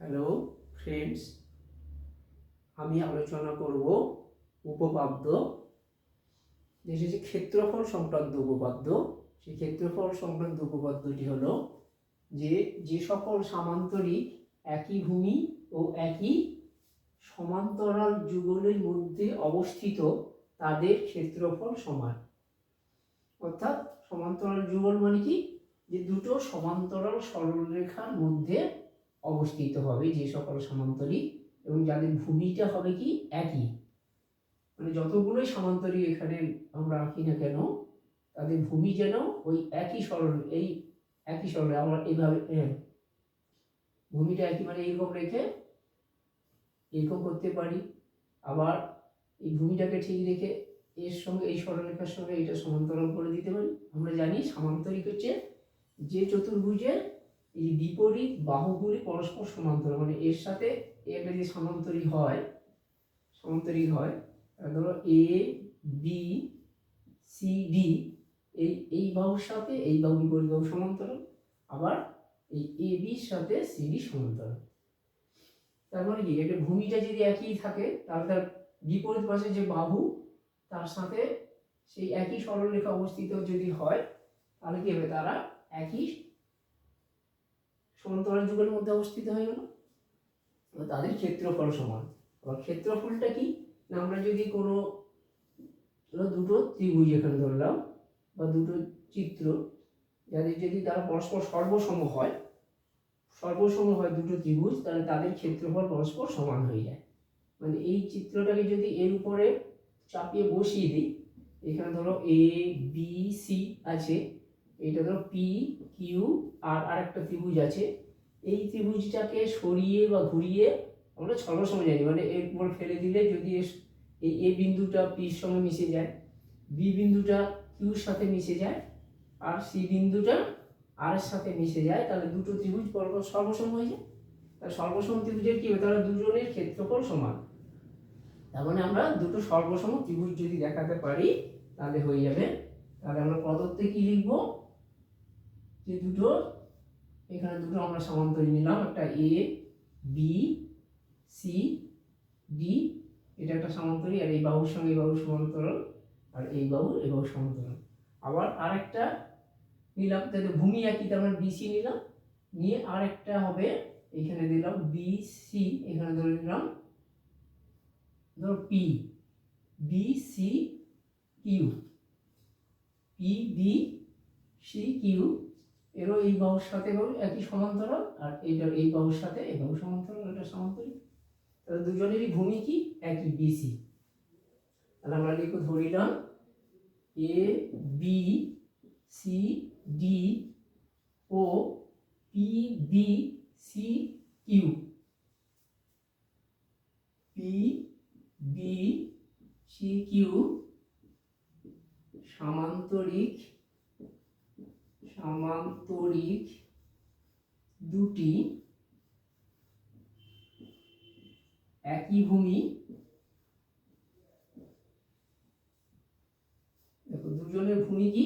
Hello friends আমি আলোচনা করব উপপাদ্য। যেটি হচ্ছে ক্ষেত্রফল সংক্রান্ত উপপাদ্য, সেই ক্ষেত্রফল সংক্রান্ত উপপাদ্যটি হলো যে যে সকল সামান্তরিক একই ভূমি ও একই সমান্তরাল যুগলের মধ্যে অবস্থিত তাদের ক্ষেত্রফল সমান। অর্থাৎ সমান্তরাল যুগল মানে কি? যে দুটো সমান্তরাল সরলরেখার মধ্যে অবস্থিত হবে যে সকল সমান্তরিক এবং যাদের ভূমিটা হবে কি একই। মানে যতগুলোই সমান্তরিক এখানে আমরা আঁকি না কেন, তাদের ভূমি যেন ওই একই সরল এই একই সরল আমরা এইভাবে ভূমিটা একই মানে এইরকম রেখে এরকম করতে পারি। আবার এই ভূমিটাকে ঠিক রেখে এর সঙ্গে, এই সরলরেখার সঙ্গে এটা সমান্তরাল করে দিতে পারি। আমরা জানি সামান্তরিক হচ্ছে যে চতুর্ভুজের এই বিপরীত বাহুগুলি পরস্পর সমান্তরাল মানে এর সাথে একটা যে সমান্তরিক হয় সমান্তরিক হয় ধরো এ বি সি ডি এই এই বাহুর সাথে এই বাহু বিপরীত বাহু সমান্তরাল, আবার এই এ বির সাথে সি ডি সমান্তরাল। তার মানে কি? একটা ভূমিটা যদি একই থাকে, তাহলে তার বিপরীত পাশে যে বাহু, তার সাথে সেই একই সরলরেখা অবস্থিত যদি হয়, তাহলে কি হবে? তারা একই সমান্তরাল যুগের মধ্যে অবস্থিত হয়ে গেল তাদের ক্ষেত্রফল সমান। আবার ক্ষেত্রফলটা কি? না, আমরা যদি কোনো দুটো ত্রিভুজ এখানে ধরলাম, বা দুটো চিত্র, যাদের যদি তারা পরস্পর সর্বসম হয় সর্বসম হয় দুটো ত্রিভুজ, তাহলে তাদের ক্ষেত্রফল পরস্পর সমান হয়ে যায়। মানে এই চিত্রটাকে যদি এর উপরে চাপিয়ে বসিয়ে দিই, এখানে ধরো এ বি সি আছে এটা ধরো পি কিউ আর আরেকটা ত্রিভুজ আছে। এই ত্রিভুজটাকে সরিয়ে বা ঘুরিয়ে আমরা ছল সময় জানি মানে এর উপর ফেলে দিলে যদি এই এ বিন্দুটা পির সঙ্গে মিশে যায় বি বিন্দুটা কিউর সাথে মিশে যায়, আর সি বিন্দুটা আর সাথে মিশে যায়, তাহলে দুটো ত্রিভুজ পরপর সর্বসম হয়ে যায়। তাহলে সর্বসম ত্রিভুজের কি হবে? তাহলে দুজনের ক্ষেত্রফল সমান। তার মানে আমরা দুটো সর্বসম ত্রিভুজ যদি দেখাতে পারি, তাহলে হয়ে যাবে। তাহলে আমরা প্রদত্তে কি লিখব? যে দুটো, এখানে দুটো আমরা সমান্তরিক নিলাম, একটা এ বি সি ডি এটা একটা সমান্তরিক আর এই বাহুর সঙ্গে এই বাহুর সমান্তরাল, আর এই বাহু এই বাহুর সমান্তরাল। আবার আরেকটা নিলাম, তাহলে ভূমি একই, তার মানে বিসি নিলাম, নিয়ে আরেকটা হবে, এখানে দিলাম বিসি এখানে ধরে নিলাম, ধরো P B C Q P B C Q এরও এই বাহুর সাথে বাহু একই সমান্তরাল, আর এইটার এই বাহুর সাথে এই বাহু সমান্তরাল এটা সমান্তরিক তাহলে দুজনেরই ভূমি কি একই বিসি তাহলে আমরা লিখো ধরিলাম A B C D O P B C Q P B C Q সামান্তরিক সামান্তরিক দুটি একই ভূমি। দেখো, দুজনের ভূমি কি?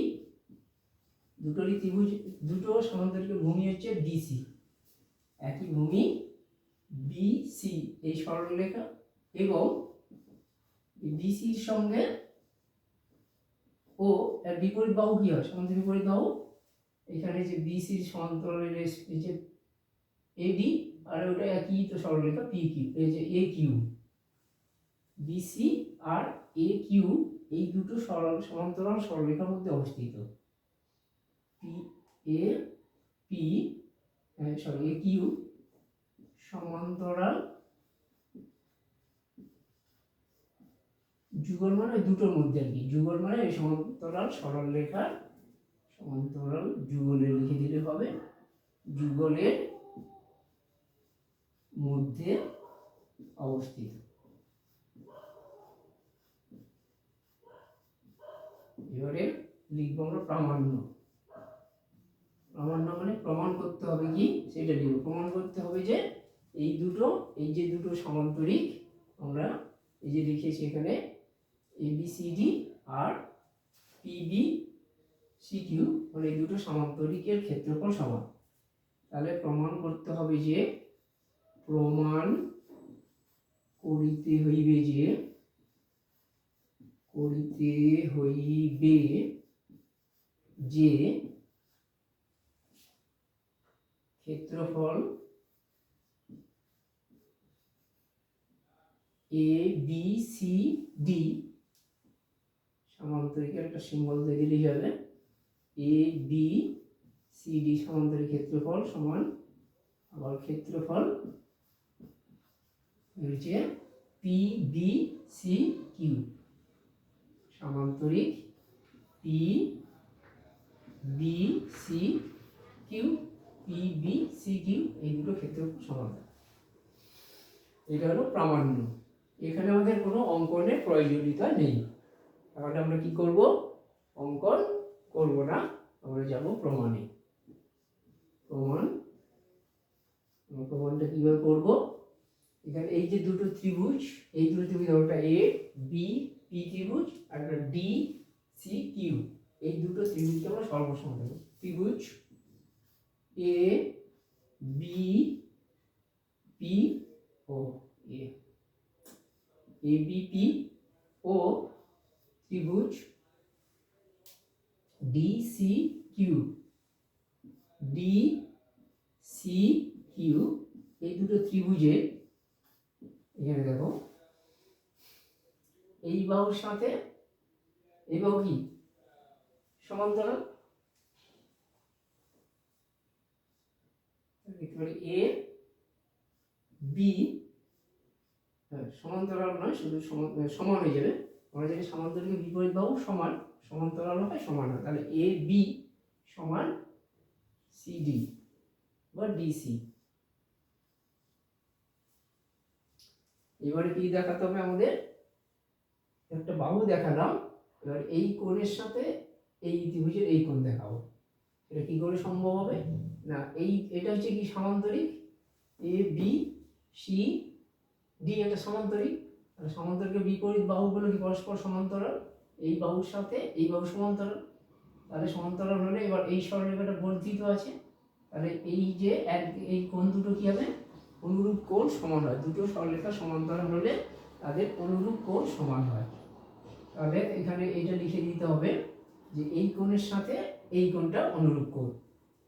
দুটোরই ত্রিভুজ, দুটো সমান্তরিকের ভূমি হচ্ছে বিসি একই ভূমি বিসি এই সরলরেখা। এবং বিসির সঙ্গে ও এর বিপরীত বাহু কি হয়? সমান্তর বিপরীত বাহু এখানে যে বিসির সমান্তরালের যে এডি আর ওটা একই তো সরলরেখা? পি কিউ এই যে এ কিউ বিসি আর এ কিউ এই দুটো সরল, সমান্তরাল সরলরেখার মধ্যে অবস্থিত। P A P sorry A Q সমান্তরাল যুগল মানে দুটোর মধ্যে আর কি। যুগল মানে সমান্তরাল সরল রেখার সমান্তরাল যুগলে লিখে দিলে হবে। যুগলের মধ্যে অবস্থিত। এবারে লিখব আমরা প্রামাণ্য। প্রামাণ্য মানে প্রমাণ করতে হবে কি? সেটা লিখব। প্রমাণ করতে হবে যে এই দুটো, এই যে দুটো সমান্তরিক আমরা এই যে লিখেছি এখানে এবিসিডি আর পিবি সিকিউ মানে এই দুটো সমান্তরিকের ক্ষেত্রফল সমান। তাহলে প্রমাণ করতে হবে যে, প্রমাণ করিতে হইবে যে, করিতে হইবে যে, ক্ষেত্রফল এ বি সি ডি সমান্তরিক একটা সিম্বল দিয়ে দিলেই যাবে এ বি সি ডি সমান্তরিক ক্ষেত্রফল সমান আবার ক্ষেত্রফল হচ্ছে P B C Q সমান্তরিক B C Q P B C Q Q এই দুটো ক্ষেত্রফল সমান। এটা হলো প্রামাণ্য। এখানে আমাদের কোনো অঙ্কনের প্রয়োজনীয়তা নেই। তাহলে আমরা কি করব? অঙ্কন করব না, আমরা যাব প্রমাণে। প্রমাণ প্রমাণটা কীভাবে করব? এখানে এই যে দুটো ত্রিভুজ, এই দুটো ত্রিভুজ ওটা এ বি পি ত্রিভুজ, আর একটা ডি সি কিউ এই দুটো ত্রিভুজকে আমরা সর্বসম দেবো। ত্রিভুজ এ বি পি ও এ বি পি ও ত্রিভুজ D C Q D C Q এই দুটো ত্রিভুজে এখানে দেখো। এই বাহুর সাথে এই বাহু কি? সমান্তরাল। এ বি হ্যাঁ, সমান্তরাল নয় শুধু সমান হয়ে যাবে। আমরা জানি সমান্তরিক বিপরীত বাহু সমান, সমান্তরাল হয় সমান হয়। তাহলে এ বি সমান সিডি বা ডিসি এবারে কি দেখাতে হবে আমাদের? একটা বাহু দেখালাম, এবার এই কোণের সাথে এই ত্রিভুজের এই কোণ দেখাবো। এটা কি করে সম্ভব হবে? না, এই, এটা হচ্ছে কি সমান্তরিক? এ বি সি ডি একটা সমান্তরিক। তাহলে সমান্তরিকের বিপরীত বাহুগুলো কি? পরস্পর সমান্তরাল। এই বাহুর সাথে এই বাহু সমান্তরাল। তাহলে সমান্তরাল হলে এবার এই সরলরেখাটা বর্ধিত আছে। তাহলে এই যে এক, এই কোণ দুটো কি হবে? অনুরূপ কোণ সমান হয়। দুটো সরলরেখা সমান্তরাল হলে তাদের অনুরূপ কোণ সমান হয়। তাহলে এখানে এটা লিখে দিতে হবে যে এই কোণের সাথে এই কোণটা অনুরূপ কোণ।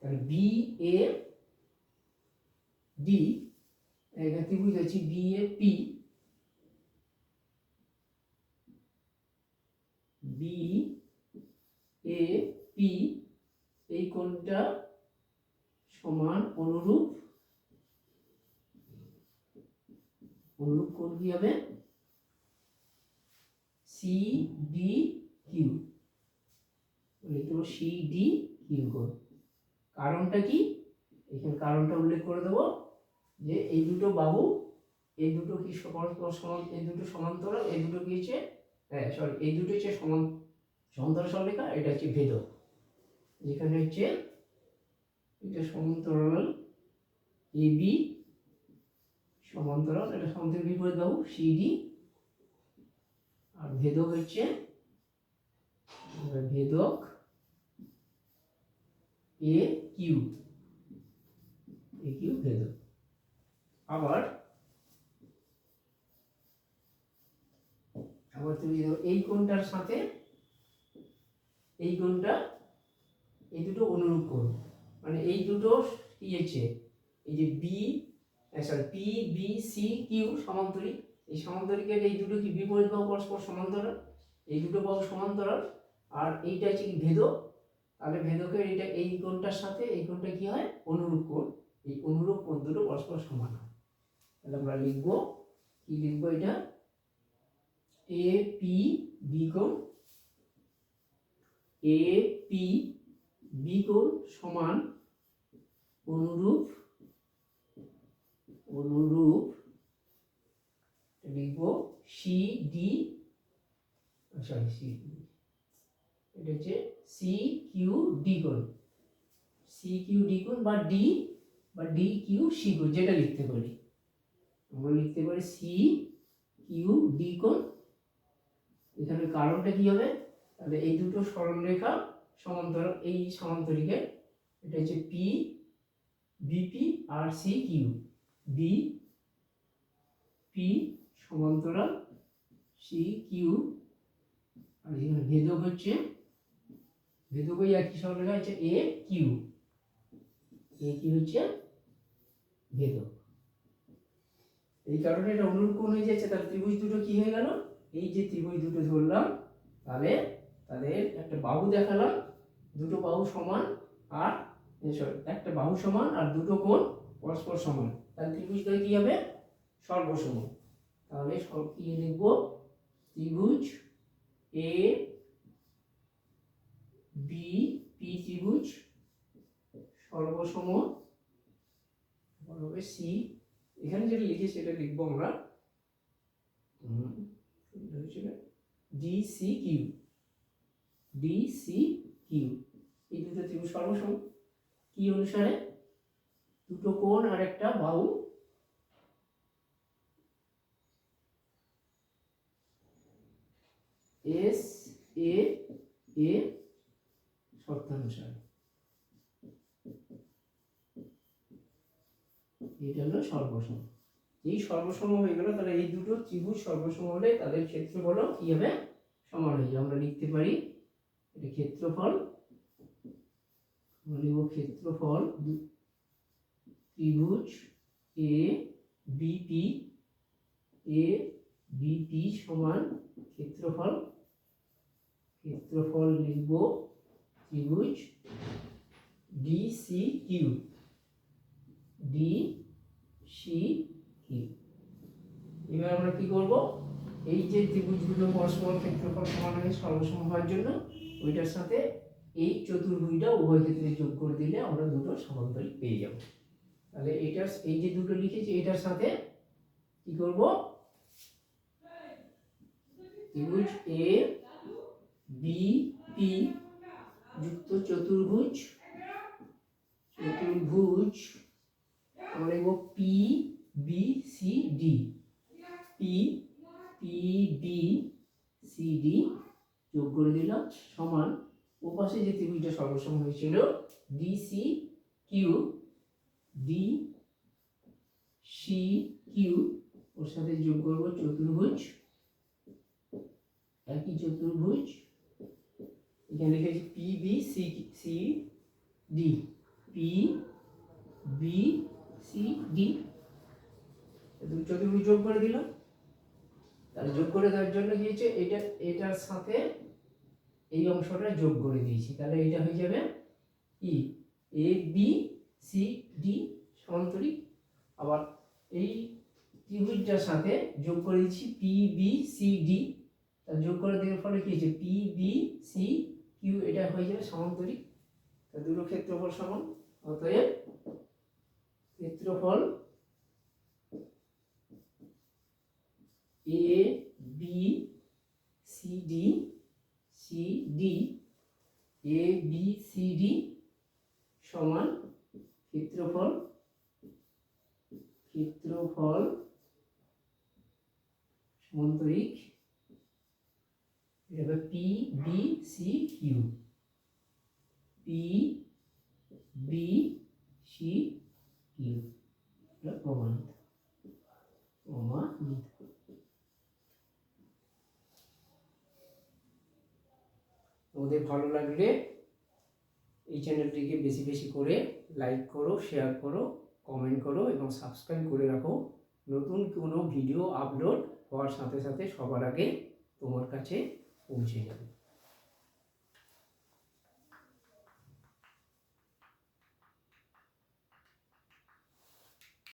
তাহলে বি এ ডি এখানে ত্রিভুজ আছে B A P B A P এই কোণটা সমান অনুরূপ। অনুরূপ কোণ কি হবে? সি ডি কিউ লিখতে সি ডি কিউ কোণ। কারণটা কি? এখানে কারণটা উল্লেখ করে দেবো যে এই দুটো বাহু, এই দুটো কি পরস্পর সমান, এই দুটো সমান্তরাল, এই দুটো কি হচ্ছে হ্যাঁ সরি এই দুটো হচ্ছে সমান, সমান্তরাল সরলরেখা এটা হচ্ছে ভেদক। যেখানে হচ্ছে এটা সমান্তরাল এ বি সমান্তরাল, এটা সমান্তরাল বিপরীত বাহু সিডি আর ভেদক হচ্ছে ভেদক এ কিউ এ কিউ ভেদক। আবার আবার তুমি এই কোণটার সাথে এই কোণটা এই দুটো অনুরূপ কোণ মানে এই দুটো হচ্ছে এই যে B sorry P B C Q সমান্তরিক। এই সমান্তরিকের এই দুটো কি বিপরীত বাহু পরস্পর সমান্তরাল? এই দুটো বাহু সমান্তরাল। আর এইটা হচ্ছে কি ভেদক? তাহলে ভেদকের এইটা এই কোণটার সাথে এই কোণটা কি হয়? অনুরূপ কোণ। এই অনুরূপ কোণ দুটো পরস্পর সমান হয়। তাহলে আমরা লিখব, কি লিখব এটা? এ পি বি কোণ এ পি বি কোণ সমান অনুরূপ অনুরূপ লিখব সি ডি সরি সি এটা হচ্ছে সি কিউ ডি কোণ সি কিউ ডি কোণ বা ডি বা ডি কিউ সি কোণ যেটা লিখতে পারি। আমরা লিখতে পারি সি কিউ ডি কোণ এখানে কারণটা কি হবে? তাহলে এই দুটো সরলরেখা সমান্তরাল এই সমান্তরিকের এটা হচ্ছে পি বিপি আর সি কিউ বি পি সমান্তরাল সি কিউ আর এখানে ভেদক হচ্ছে ভেদক ওই একই লেখা হচ্ছে এ কিউ এ কি হচ্ছে ভেদক। এই কারণে এটা অনুরূপ হয়ে যাচ্ছে, তাহলে ত্রিভুজ দুটো কি হয়ে গেল? এই যে ত্রিভুজ দুটো ধরলাম, তাহলে তাদের একটা বাহু দেখালাম, দুটো বাহু সমান আর সরি একটা বাহু সমান আর দুটো কোণ পরস্পর সমান। তাহলে ত্রিভুজ দ্বয় কি হবে? সর্বসম তাহলে সব কি লিখব? ত্রিভুজ এ বি পি ত্রিভুজ সর্বসম হবে সি এখানে যেটা লিখি সেটা লিখব আমরা। D C Q D C Q এই দুটো ত্রিভুজ সর্বসম। কি অনুসারে দুটো কোণ আর একটা বাহু। এস এ এ শর্তানুসারে। এটা হলো সর্বসম। এই সর্বসম হয়ে গেল, তাহলে এই দুটো ত্রিভুজ সর্বসম হলে তাদের ক্ষেত্রফল কি হবে? সমান হয়ে যাবে আমরা লিখতে পারি এটা ক্ষেত্রফল, লিখব ক্ষেত্রফল ত্রিভুজ এ বিপি এ বিপি সমান ক্ষেত্রফল ক্ষেত্রফল লিখব ত্রিভুজ D C Q D C Q এবার আমরা কি করব? এই যে ত্রিভুজ দুটো পরস্পর ক্ষেত্রফল সমান হয়ে সর্বসম হওয়ার জন্য ওইটার সাথে এই চতুর্ভুজটা উভয় ক্ষেত্রে যোগ করে দিলে আমরা দুটো সমান্তরিক পেয়ে যাব। তাহলে এটার এই যে দুটো লিখেছি, এটার সাথে কি করব? ত্রিভুজ এ বি পি যুক্ত চতুর্ভুজ চতুর্ভুজ, আমরা লিখব P B C D P P B C D যোগ করে দিলাম, সমান ও পাশে যে ত্রিভুজটা সর্বসম হয়েছিল D C Q D C Q ওর সাথে যোগ করব চতুর্ভুজ, একই চতুর্ভুজ, এখানে লিখেছি P B C C D P B C D দুটো চতুর্ভুজ যোগ করে দিলাম তাহলে যোগ করে দেওয়ার জন্য কি হচ্ছে এটা, এটার সাথে এই অংশটা যোগ করে দিয়েছি। তাহলে এটা হয়ে যাবে E A B C D সমান্তরিক আবার এই ত্রিভুজটার সাথে যোগ করে দিচ্ছি পি বি সি ডি তা যোগ করে দেওয়ার ফলে কি হচ্ছে পি বি সি কিউ এটা হয়ে যাবে সমান্তরিক দুটো ক্ষেত্রফল সমান। অতএব ক্ষেত্রফল A B C D C D A B C D সমান ক্ষেত্রফল ক্ষেত্রফল সমান্তরিক, এটা P B C Q P B C Q এটা প্রমাণিত। তোমাদের ভালো লাগলে এই চ্যানেলটিকে বেশি বেশি করে লাইক করো শেয়ার করো কমেন্ট করো এবং সাবস্ক্রাইব করে রাখো। নতুন কোনো ভিডিও আপলোড হওয়ার সাথে সাথে সবার আগে তোমার কাছে পৌঁছে যাবে।